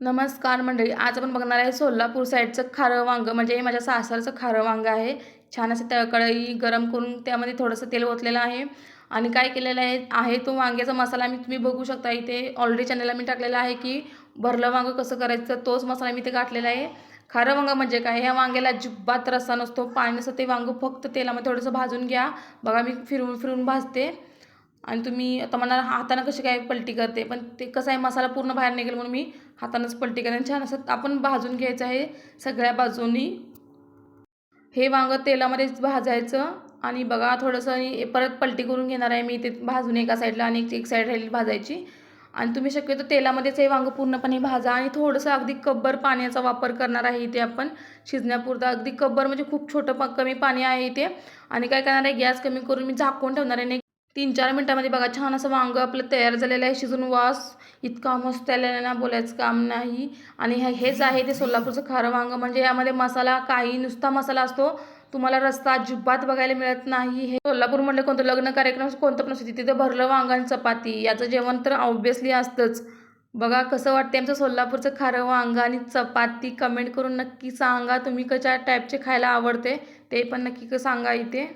नमस्कार मंडळी आज आपण बघणार आहे सोलापूर साईडचं खारं वांगं. म्हणजे हे माझ्या सासरचं खारं वांगं आहे. छान असं त्या कढई गरम करून त्यामध्ये थोडंसं तेल ओतलेलं आहे. आणि काय केलेलं आहे आहे तो वांग्याचा मसाला मी तुम्ही बघू शकता इथे. ऑलरेडी चॅनलला मी टाकलेला आहे की भरलं वांगं कसं करायचं तोच मसाला मी इथे घातलेला आहे. खारं वांगं म्हणजे काय? ह्या वांग्याला जिब्बात रस्सा नसतो पाणी नसतं ते वांगं फक्त तेलामध्ये थोडंसं भाजून घ्या. बघा मी फिरून फिरून भाजते. आणि तुम्ही आता म्हणा हातानं कशी काय पलटी करते पण ते कसं आहे मसाला पूर्ण बाहेर निघेल म्हणून मी हातानंच पलटी करेन छान असं आपण भाजून घ्यायचं आहे सगळ्या बाजूनी. हे वांगं तेलामध्येच भाजायचं आणि बघा थोडंसं परत पलटी करून घेणार आहे मी. ते भाजून एका साईडला आणि एक- साईड राहिली भाजायची. आणि तुम्ही शक्यतो तेलामध्येच हे वांगं पूर्णपणे भाजा आणि थोडंसं अगदी कब्बर पाण्याचा वापर करणार आहे इथे आपण. शिजण्यापुरता अगदी कब्बर म्हणजे खूप छोटं प कमी पाणी आहे इथे. आणि काय करणार आहे गॅस कमी करून मी झाकून ठेवणार आहे आणि तीन चार मिनटामध्ये बघा छान असं वांगं आपलं तयार झालेलं आहे शिजून वास इतका मस्त आलेला ना बोलायचं काम नाही. आणि हे हेच आहे ते सोलापूरचं खारं वांगं. म्हणजे यामध्ये मसाला काही नुसता मसाला असतो तुम्हाला रस्ता अजिबात बघायला मिळत नाही. हे सोलापूर म्हटलं कोणतं लग्न कार्यक्रम कोणतं पण असो तिथे भरलं वांगण आणि चपाती. याचं जेवण तर ऑब्विसली असतंच. बघा कसं वाटते आमचं सोलापूरचं खारं वांगं आणि चपाती कमेंट करून नक्की सांगा. तुम्ही कशा टाईपचे खायला आवडते ते पण नक्की सांगा इथे.